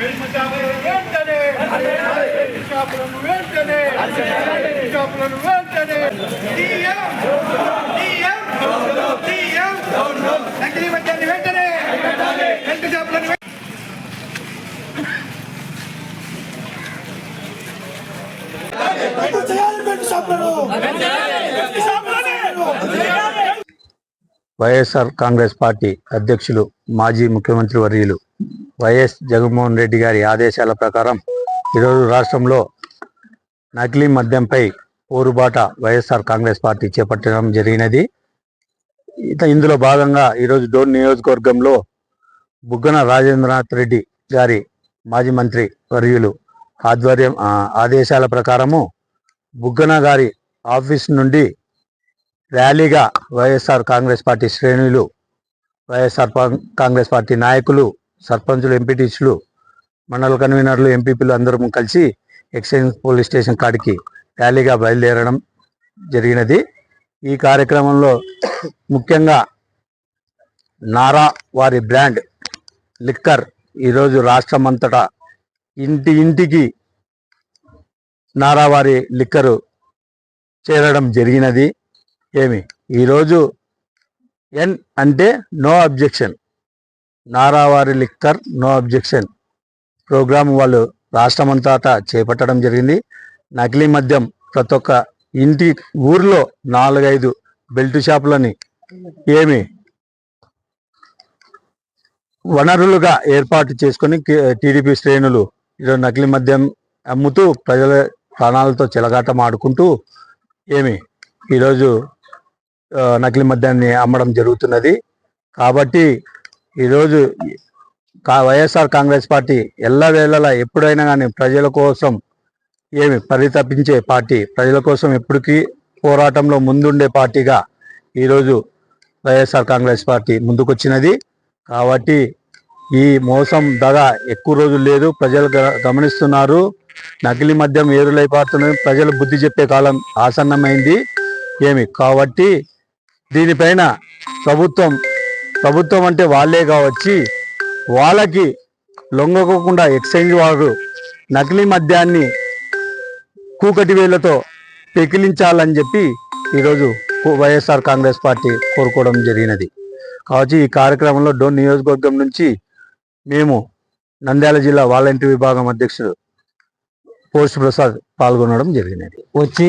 వెంటనే షాపులను వెంటనే షాపులను వెంటనే నకిలీ మద్యాన్ని వెంటనే షాపులను వైఎస్ఆర్ కాంగ్రెస్ పార్టీ అధ్యక్షులు మాజీ ముఖ్యమంత్రి వర్యులు వైఎస్ జగన్మోహన్ రెడ్డి గారి ఆదేశాల ప్రకారం ఈరోజు రాష్ట్రంలో నకిలీ మద్యంపై పోరుబాట వైఎస్ఆర్ కాంగ్రెస్ పార్టీ చేపట్టడం జరిగినది. ఇత ఇందులో భాగంగా ఈరోజు డోన్ నియోజకవర్గంలో బుగ్గన రాజేంద్రనాథ్ రెడ్డి గారి మాజీ మంత్రి వర్యులు ఆధ్వర్యం ఆదేశాల ప్రకారము బుగ్గన గారి ఆఫీస్ నుండి ర్యాలీగా వైఎస్ఆర్ కాంగ్రెస్ పార్టీ శ్రేణులు వైఎస్ఆర్ పా- కాంగ్రెస్ పార్టీ నాయకులు సర్పంచులు ఎంపీటీసీలు మండల కన్వీనర్లు ఎంపీపీలు అందరం కలిసి ఎక్స్చేంజ్ పోలీస్ స్టేషన్ కాడికి ర్యాలీగా బయలుదేరడం జరిగినది. ఈ కార్యక్రమంలో ముఖ్యంగా నారా వారి బ్రాండ్ లిక్కర్ ఈరోజు రాష్ట్రం అంతటా ఇంటి ఇంటికి నారా వారి లిక్కరు చేరడం జరిగినది. ఏమి? ఈరోజు ఎన్ అంటే నో అబ్జెక్షన్. నారావారి లిక్కర్ నో అబ్జెక్షన్. ప్రోగ్రాం వాళ్ళు రాష్ట్రమంతటా చేపట్టడం జరిగింది. నకిలీ మద్యం ప్రతి ఒక్క ఇంటి ఊర్లో నాలుగైదు బెల్ట్ షాపులని ఏమి వనరులుగా ఏర్పాటు చేసుకొని టీడీపీ శ్రేణులు ఈరోజు నకిలీ మద్యం అమ్ముతూ ప్రజల ప్రాణాలతో చెలగాటం ఆడుకుంటూ ఏమి ఈరోజు నకిలీ మద్యాన్ని అమ్మడం జరుగుతున్నది. కాబట్టి ఈరోజు వైఎస్ఆర్ కాంగ్రెస్ పార్టీ ఎల్లవేళలా ఎప్పుడైనా కానీ ప్రజల కోసం ఏమి పరితపించే పార్టీ ప్రజల కోసం ఎప్పటికీ పోరాటంలో ముందుండే పార్టీగా ఈరోజు వైఎస్ఆర్ కాంగ్రెస్ పార్టీ ముందుకొచ్చినది. కాబట్టి ఈ మోసం దగ ఎక్కువ రోజులు లేదు. ప్రజలు గ- గమనిస్తున్నారు. నకిలీ మద్యం ఏరులైపోతున్నది ప్రజలు బుద్ధి చెప్పే కాలం ఆసన్నమైంది. ఏమి? కాబట్టి దీనిపైన ప్రభుత్వం ప్రభుత్వం అంటే వాళ్ళే కావచ్చి వాళ్ళకి లొంగకోకుండా ఎక్స్చేంజ్ వారు నకిలీ మద్యాన్ని కూకటి వేళ్ళతో పెకిలించాలని చెప్పి ఈరోజు వైఎస్ఆర్ కాంగ్రెస్ పార్టీ కోరుకోవడం జరిగినది. కావచ్చు ఈ కార్యక్రమంలో డోన్ నియోజకవర్గం నుంచి మేము నంద్యాల జిల్లా వాలంటీర్ విభాగం అధ్యక్షుడు పోస్ట్ ప్రసాద్ పాల్గొనడం జరిగినది. వచ్చి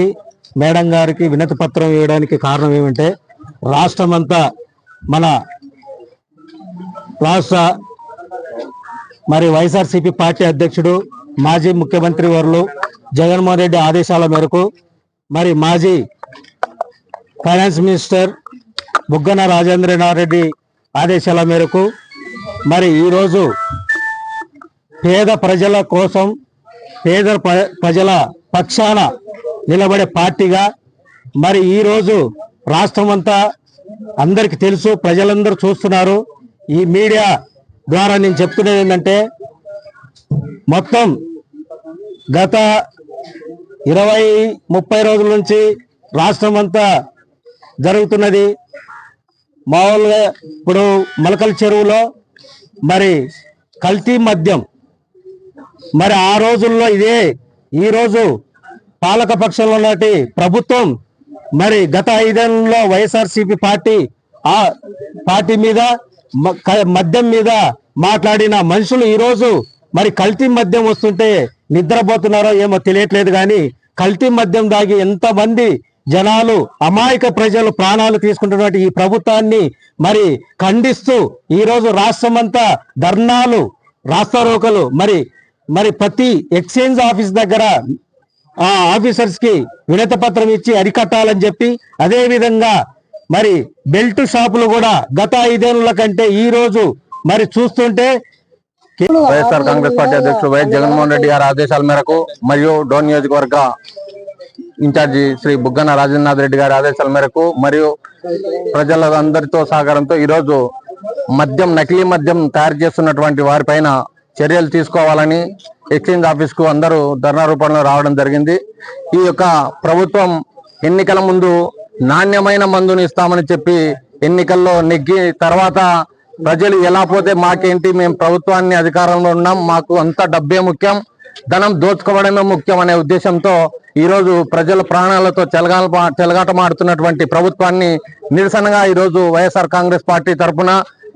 మేడం గారికి వినతి పత్రం వేయడానికి కారణం ఏమంటే రాష్ట్రం అంతా మన రాష్ట్ర మరి వైఎస్ఆర్సీపీ పార్టీ అధ్యక్షుడు మాజీ ముఖ్యమంత్రి వర్లు జగన్మోహన్ రెడ్డి ఆదేశాల మేరకు మరి మాజీ ఫైనాన్స్ మినిస్టర్ బుగ్గన రాజేంద్రనాథ్ రెడ్డి ఆదేశాల మేరకు మరి ఈరోజు పేద ప్రజల కోసం పేద ప్ర- ప్రజల పక్షాన నిలబడే పార్టీగా మరి ఈరోజు రాష్ట్రం అంతా అందరికి తెలుసు ప్రజలందరూ చూస్తున్నారు. ఈ మీడియా ద్వారా నేను చెప్తున్నది ఏంటంటే మొత్తం గత ఇరవై ముప్పై రోజుల నుంచి రాష్ట్రం అంతా జరుగుతున్నది మామూలుగా ఇప్పుడు మలకల చెరువులో మరి కల్తీ మద్యం. మరి ఆ రోజుల్లో ఇదే ఈ రోజు పాలక పక్షంలో నాటి ప్రభుత్వం మరి గత ఐదేళ్ళలో వైఎస్ఆర్సీపీ పార్టీ ఆ పార్టీ మీద మద్యం మీద మాట్లాడిన మనుషులు ఈరోజు మరి కల్తీ మద్యం వస్తుంటే నిద్రపోతున్నారో ఏమో తెలియట్లేదు కానీ కల్తీ మద్యం దాగి ఎంతమంది జనాలు అమాయక ప్రజలు ప్రాణాలు తీసుకుంటున్నటువంటి ఈ ప్రభుత్వాన్ని మరి ఖండిస్తూ ఈరోజు రాష్ట్రం అంతా ధర్నాలు రాస్తారోకలు మరి మరి ప్రతి ఎక్స్చేంజ్ ఆఫీస్ దగ్గర ఆ ఆఫీసర్స్కి వినతి పత్రం ఇచ్చి అరికట్టాలని చెప్పి అదే విధంగా మరి బెల్ట్ షాపులు కూడా గత ఐదేళ్ళ కంటే ఈ రోజు మరి చూస్తుంటే వైఎస్ఆర్ కాంగ్రెస్ పార్టీ అధ్యక్షుడు వైఎస్ జగన్మోహన్ రెడ్డి గారి ఆదేశాల మేరకు మరియు డోన్ నియోజకవర్గ ఇన్ఛార్జి శ్రీ బుగ్గన రాజేంద్రనాథ్ రెడ్డి గారి ఆదేశాల మేరకు మరియు ప్రజలందరితో సహకారంతో ఈరోజు మద్యం నకిలీ మద్యం తయారు చేస్తున్నటువంటి వారిపైన చర్యలు తీసుకోవాలని ఎక్స్చేంజ్ ఆఫీస్కు అందరూ ధర్నా రూపంలో రావడం జరిగింది. ఈ యొక్క ప్రభుత్వం ఎన్నికల ముందు నాణ్యమైన మందుని ఇస్తామని చెప్పి ఎన్నికల్లో నెగ్గి తర్వాత ప్రజలు ఎలా పోతే మాకేంటి మేము ప్రభుత్వాన్ని అధికారంలో ఉన్నాం మాకు అంత డబ్బే ముఖ్యం ధనం దోచుకోవడమే ముఖ్యం అనే ఉద్దేశంతో ఈరోజు ప్రజల ప్రాణాలతో చెలగాల చెలగాటమాడుతున్నటువంటి ప్రభుత్వాన్ని నిరసనగా ఈరోజు వైఎస్ఆర్ కాంగ్రెస్ పార్టీ తరఫున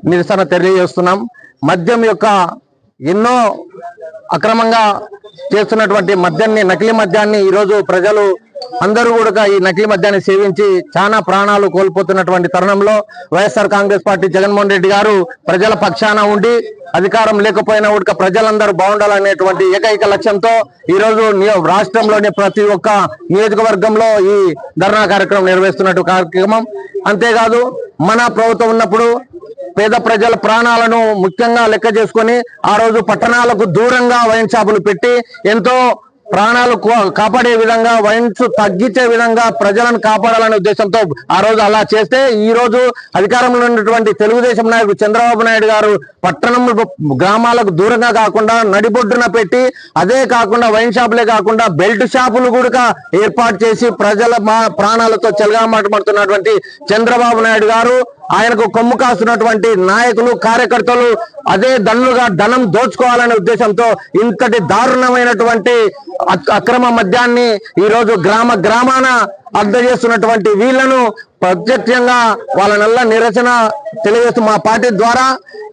నిరసన తెలియజేస్తున్నాం. మద్యం యొక్క ఎన్నో అక్రమంగా చేస్తున్నటువంటి మద్యాన్ని నకిలీ మద్యాన్ని ఈరోజు ప్రజలు అందరూ కూడా ఈ నకిలీ మద్యాన్ని సేవించి చాలా ప్రాణాలు కోల్పోతున్నటువంటి తరుణంలో YSR Congress party Jaganmohan Reddy గారు ప్రజల పక్షాన ఉండి అధికారం లేకపోయినా ఉడక ప్రజలందరూ బాగుండాలనేటువంటి ఏకైక లక్ష్యంతో ఈ రోజు నియో- రాష్ట్రంలోని ప్రతి ఒక్క నియోజకవర్గంలో ఈ ధర్నా కార్యక్రమం నిర్వహిస్తున్నట్టు కార్యక్రమం. అంతేకాదు మన ప్రభుత్వం ఉన్నప్పుడు పేద ప్రజల ప్రాణాలను ముఖ్యంగా లెక్క చేసుకొని ఆ రోజు పట్టణాలకు దూరంగా వైన్ షాపులు పెట్టి ఎంతో ప్రాణాలు కాపాడే విధంగా వైన్స్ తగ్గించే విధంగా ప్రజలను కాపాడాలనే ఉద్దేశంతో ఆ రోజు అలా చేస్తే ఈ రోజు అధికారంలో ఉన్నటువంటి తెలుగుదేశం నాయకుడు చంద్రబాబు నాయుడు గారు పట్టణం గ్రామాలకు దూరంగా కాకుండా నడిబొడ్డున పెట్టి అదే కాకుండా వైన్ షాపులే కాకుండా బెల్ట్ షాపులు కూడా ఏర్పాటు చేసి ప్రజల మా ప్రాణాలతో చెలగామాటపడుతున్నటువంటి చంద్రబాబు నాయుడు గారు ఆయనకు కొమ్ము కాస్తున్నటువంటి నాయకులు కార్యకర్తలు అదే దన్నుగా ధనం దోచుకోవాలనే ఉద్దేశంతో ఇంతటి దారుణమైనటువంటి అక్రమ మద్యాన్ని ఈ రోజు గ్రామ గ్రామాన అందజేస్తున్నటువంటి వీళ్ళను ప్రత్యక్షంగా వాళ్ళ నల్ల నిరసన తెలియజేస్తూ మా పార్టీ ద్వారా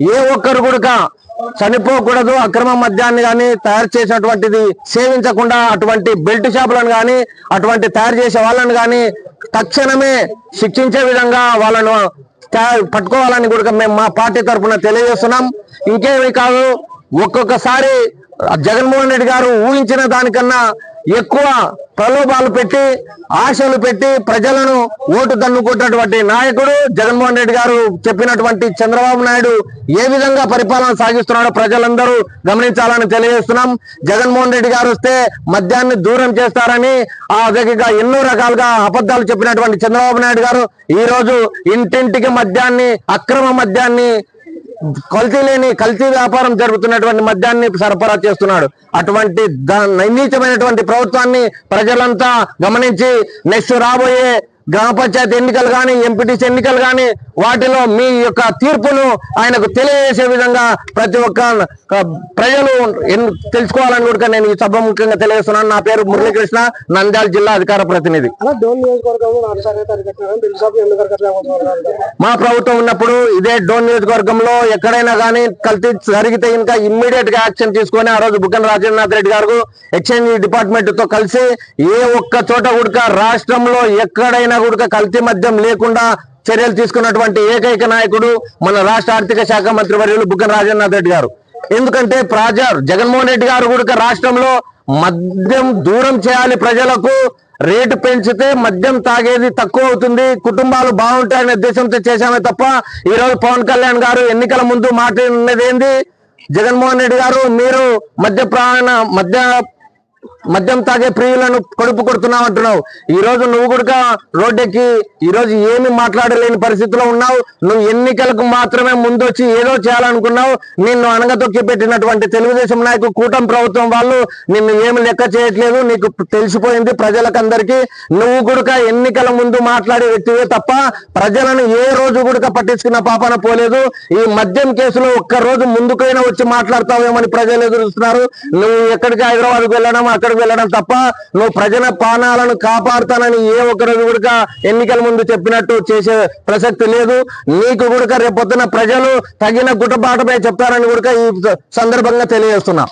ఏ ఒక్కరు కూడా చనిపోకూడదు అక్రమ మద్యాన్ని కానీ తయారు చేసినటువంటిది సేవించకుండా అటువంటి బెల్ట్ షాపులను కానీ అటువంటి తయారు చేసే వాళ్ళని కానీ తక్షణమే శిక్షించే విధంగా వాళ్ళను పట్టుకోవాలని కూడా మేము మా పార్టీ తరఫున తెలియజేస్తున్నాం. ఇంకేమి కాదు ఒక్కొక్కసారి జగన్మోహన్ రెడ్డి గారు ఊహించిన దానికన్నా ఎక్కువ ప్రలోభాలు పెట్టి ఆశలు పెట్టి ప్రజలను ఓటు దన్నుకుంటున్నటువంటి నాయకుడు జగన్మోహన్ రెడ్డి గారు చెప్పినటువంటి చంద్రబాబు నాయుడు ఏ విధంగా పరిపాలన సాగిస్తున్నాడో ప్రజలందరూ గమనించాలని తెలియజేస్తున్నాం. జగన్మోహన్ రెడ్డి గారు వస్తే మద్యాన్ని దూరం చేస్తారని ఆ విధంగా ఎన్నో రకాలుగా అబద్ధాలు చెప్పినటువంటి చంద్రబాబు నాయుడు గారు ఈ రోజు ఇంటింటికి మద్యాన్ని అక్రమ మద్యాన్ని కల్తీ లేని కల్తీ వ్యాపారం జరుగుతున్నటువంటి మద్యాన్ని సరఫరా చేస్తున్నాడు. అటువంటి ద- నైనీచమైనటువంటి ప్రభుత్వాన్ని ప్రజలంతా గమనించి నెక్స్ట్ రాబోయే గ్రామ పంచాయతీ ఎన్నికలు కానీ ఎంపీటీసీ ఎన్నికలు కానీ వాటిలో మీ యొక్క తీర్పును ఆయనకు తెలియజేసే విధంగా ప్రతి ఒక్క ప్రజలు తెలుసుకోవాలని కూడా నేను ఈ సభ ముఖ్యంగా తెలియజేస్తున్నాను. నా పేరు మురళీకృష్ణ నంద్యాల జిల్లా అధికార ప్రతినిధి. మా ప్రభుత్వం ఉన్నప్పుడు ఇదే డోన్ నియోజకవర్గంలో ఎక్కడైనా కానీ కల్తీ జరిగితే ఇంకా ఇమ్మీడియట్గా యాక్షన్ తీసుకొని ఆ రోజు బుగ్గన రాజేంద్రనాథ్ రెడ్డి గారు ఎక్స్చేంజ్ డిపార్ట్మెంట్తో కలిసి ఏ ఒక్క చోట కూడా రాష్ట్రంలో ఎక్కడైనా కూడా కల్తీ మద్యం లేకుండా చర్యలు తీసుకున్నటువంటి ఏకైక నాయకుడు మన రాష్ట్ర ఆర్థిక శాఖ మంత్రి వర్యులు బుగ్గన రాజేంద్రనాథ్ రెడ్డి గారు. ఎందుకంటే ప్రజా జగన్మోహన్ రెడ్డి గారు కూడా రాష్ట్రంలో మద్యం దూరం చేయాలి ప్రజలకు రేటు పెంచితే మద్యం తాగేది తక్కువ అవుతుంది కుటుంబాలు బాగుంటాయనే ఉద్దేశంతో చేశామే తప్ప ఈ రోజు పవన్ కళ్యాణ్ గారు ఎన్నికల ముందు మాట్లాడినది ఏంది జగన్మోహన్ రెడ్డి గారు మీరు మద్య ప్రాణ మద్య మద్యం తాగే ప్రియులను కడుపు కొడుతున్నావు అంటున్నావు. ఈ రోజు నువ్వు కూడా రోడ్డెక్కి ఈ రోజు ఏమి మాట్లాడలేని పరిస్థితిలో ఉన్నావు. నువ్వు ఎన్నికలకు మాత్రమే ముందొచ్చి ఏదో చేయాలనుకున్నావు. నిన్ను అనగతొక్కి పెట్టినటువంటి తెలుగుదేశం నాయకు కూటమి ప్రభుత్వం వాళ్ళు నిన్ను ఏమి లెక్క చేయట్లేదు. నీకు తెలిసిపోయింది ప్రజలకందరికీ. నువ్వు కూడా ఎన్నికల ముందు మాట్లాడే వ్యక్తివే తప్ప ప్రజలను ఏ రోజు కూడా పట్టించుకున్న పాపన పోలేదు. ఈ మద్యం కేసులో ఒక్క రోజు ముందుకైనా వచ్చి మాట్లాడతావేమని ప్రజలు ఎదురుస్తున్నారు. నువ్వు ఎక్కడికి హైదరాబాద్ వెళ్ళడం అక్కడికి వెళ్ళడం తప్ప నువ్వు ప్రజల పానాలను కాపాడుతానని ఏ ఒక్క కూడా ఎన్నికల ముందు చెప్పినట్టు చేసే ప్రసక్తి లేదు. నీకు కూడా రేపొద్దున ప్రజలు తగిన గుటబాటపై చెప్తారని కూడా ఈ సందర్భంగా తెలియజేస్తున్నా.